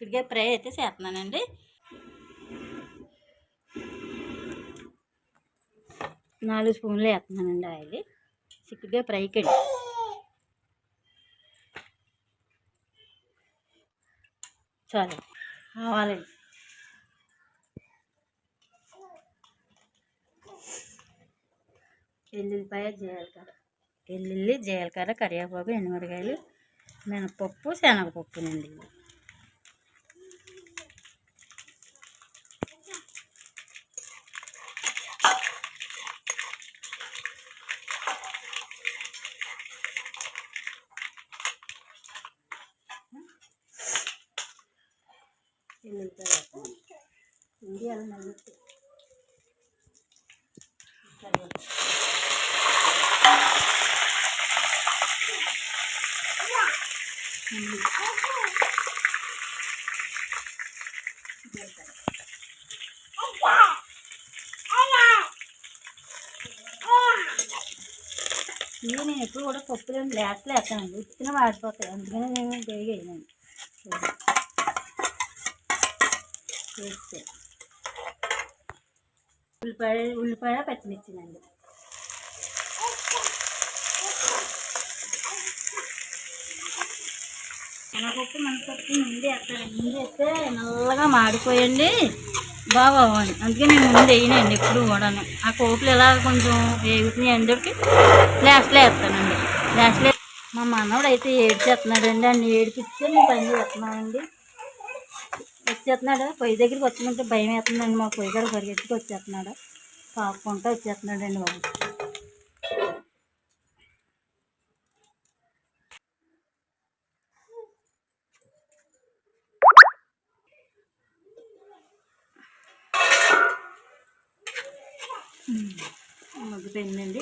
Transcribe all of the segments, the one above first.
చిక్కుడుకాయ ఫ్రై అయితే చేస్తున్నానండి. నాలుగు స్పూన్లు వేస్తున్నానండి ఆయిల్. చిక్కుడుకాయ ఫ్రైకి అండి చాలు. కావాలండి ఎల్లుల్లిపాయ జీలకర్ర. ఎల్లుల్లి జీలకర్ర కరివేపాకు ఎండుమిరకాయలు మినపప్పు శనగపప్పునండి ఎల్లుల్లిపాయ వేస్తాను. ఇది అలా నలుగుతుంది కరివేపాకు ఇవి నేను ఎప్పుడు కూడా పప్పులు గ్లాసులు వేస్తానండి ఉత్తిన వాడిపోతాయి అందుకని నేను బేగా వేయనండి వేస్తే ఉల్లిపాయ ఉల్లిపాయ పచ్చిమిర్చినండి శనగపప్పు మనపప్పు ముందు వేస్తానండి ముందు వేస్తే నల్లగా మాడిపోయండి. బాగోవాలి అందుకే నేను ముందు వేయనండి ఎప్పుడు కూడాను. ఆ కోపులు ఎలా కొంచెం వేగుతున్నాయి అందరికి లాస్ట్లో వేస్తానండి. లాస్ట్లో మా మనవడు అయితే ఏడ్చేస్తున్నాడండి. అన్ని ఏడిపిస్తే నేను పని చేస్తున్నానండి వచ్చేస్తున్నాడు. పొయ్యి దగ్గరికి వచ్చినట్టు భయం వేస్తుందండి మా పొయ్యి కాడ పరిగెత్తుకు వచ్చేస్తున్నాడు. కాపుకుంటూ వచ్చేస్తున్నాడండి బాబు. ముగ్గు పెందండి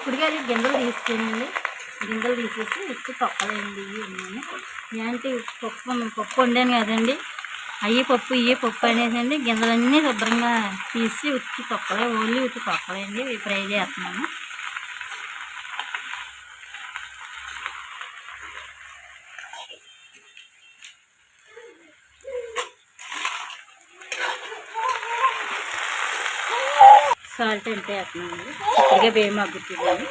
ఇప్పుడుగా అది గింజలు తీసుకునండి. గింజలు తీసేసి ఉప్పు తొక్కలేండి ఇవి ఉన్నాను ఏంటి పప్పు పప్పు వండాను కదండి. అయ్యి పప్పు ఇవి పప్పు అనేసండి గింజలన్నీ శుభ్రంగా తీసి ఉత్తి తొక్కలే ఓన్లీ ఉత్తి తొక్కలేండి ఫ్రై చేస్తున్నాను. సాల్ట్ అంటే వేస్తున్నాను చిటిగా బియ్యం మగ్గుతుంది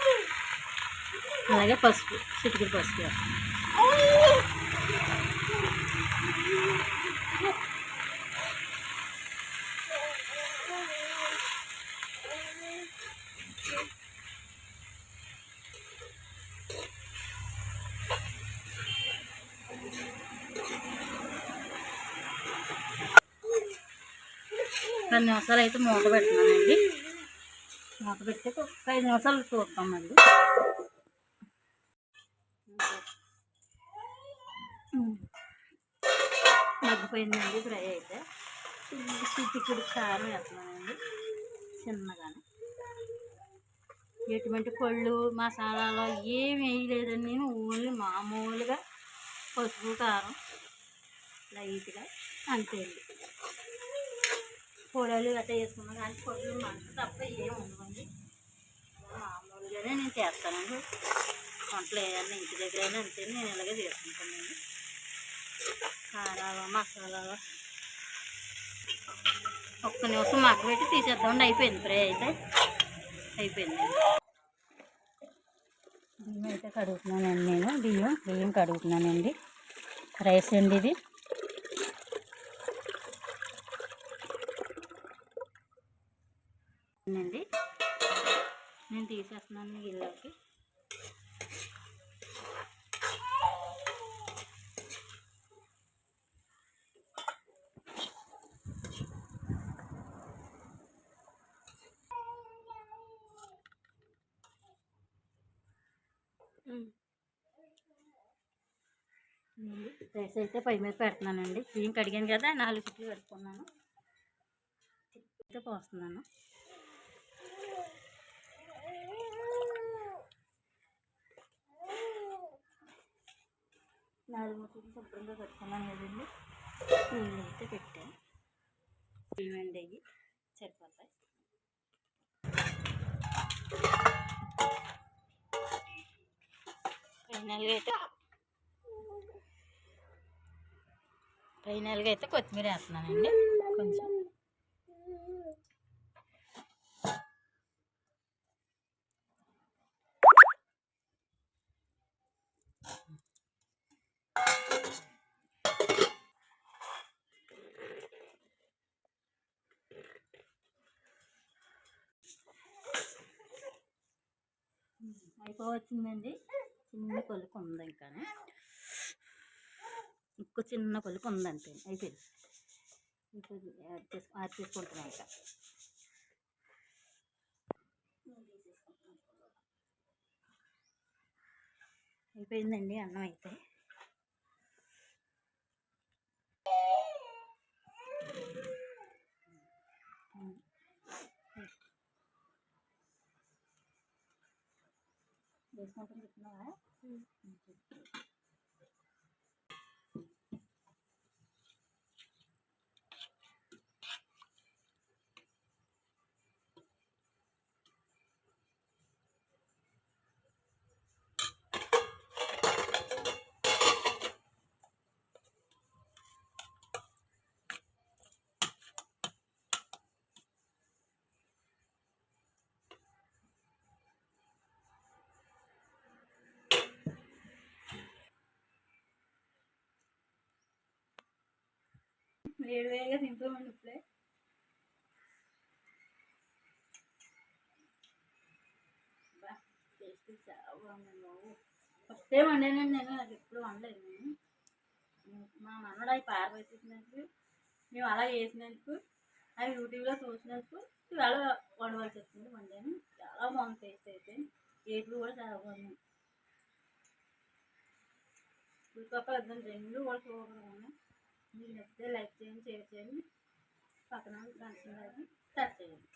అలాగే పసుపు చిటికడి పసుపు పది నిమిషాలు అయితే మూత పెడుతున్నానండి. మూత పెట్టాక ఒక ఐదు నిమిషాలు చూస్తాం మళ్ళీ. మగ్గిపోయిందండి ఫ్రై అయితే. చిటికుడు కారం వేస్తున్నానండి చిన్నగానే. ఎటువంటి పళ్ళు మసాలాలు ఏమి వేయలేదండి నేను ఓన్లీ మామూలుగా పసుపు కారం లైట్గా అంతే అండి. పొడలు గట్రా వేసుకున్నాం కానీ పొడులు మనసు తప్ప ఏం ఉండవండి. మామూలుగానే నేను చేస్తానండి. వంటలు ఏదన్నా ఇంటి దగ్గర అయినా అంతే నేను ఇలాగే చేసుకుంటానండి. కారాలు మసాలాలు. ఒక్క నిమిషం మగ్గ పెట్టి తీసేద్దామండి. అయిపోయింది ఫ్రై అయితే. అయిపోయింది. బియ్యం అయితే కడుగుతున్నానండి నేను. బియ్యం బియ్యం కడుగుతున్నానండి. రైస్ అండి ఇది. గిన్నెలోకి. రైస్ అయితే పై మీద పెడుతున్నానండి. బియ్యం కడిగాను కదా నాలుగు చుట్లు పెట్టుకున్నాను అయితే పోస్తున్నాను. అది ముసుగు శుభ్రంగా కట్టుకున్నాం కదండి. నీళ్ళు అయితే పెట్టాను ఏమండి అయ్యి సరిపోతాయి. ఫైనల్గా అయితే ఫైనల్గా అయితే కొత్తిమీర వేస్తున్నానండి. కొంచెం. అయిపోవచ్చిందండి. చిన్న కొలుకు ఉంది ఇంకా. ఇంకో చిన్న కొలుకు ఉందంటే అయిపోయింది. ఇంకా యాడ్ చేసు యాడ్ చేసుకుంటున్నాం ఇంకా. అయిపోయిందండి అన్నం అయితే. डिस्काउंट जितना है వేడి వేడిగా తింటామండి ఇప్పుడే. టేస్ట్ చాలా బాబు. ఫస్ట్ టైం వండానండి నేను అది ఎప్పుడు వండలేదు నేను. మా మనవడు అవి పారబెట్టేసినందుకు మేము అలా చేసినందుకు అవి యూట్యూబ్లో చూసినందుకు ఇవాళ వండవలసి వచ్చింది వండాను. చాలా బాగుంది టేస్ట్ అయితే. ఏట్లు కూడా చాలా బాగుంది ఉల్లిపాయ ఇద్దరు రెండు కూడా సూపర్గా ఉన్నాయి. మీరు నచ్చితే లైక్ చేయండి షేర్ చేయండి. పక్కన గంట టచ్ చేయండి.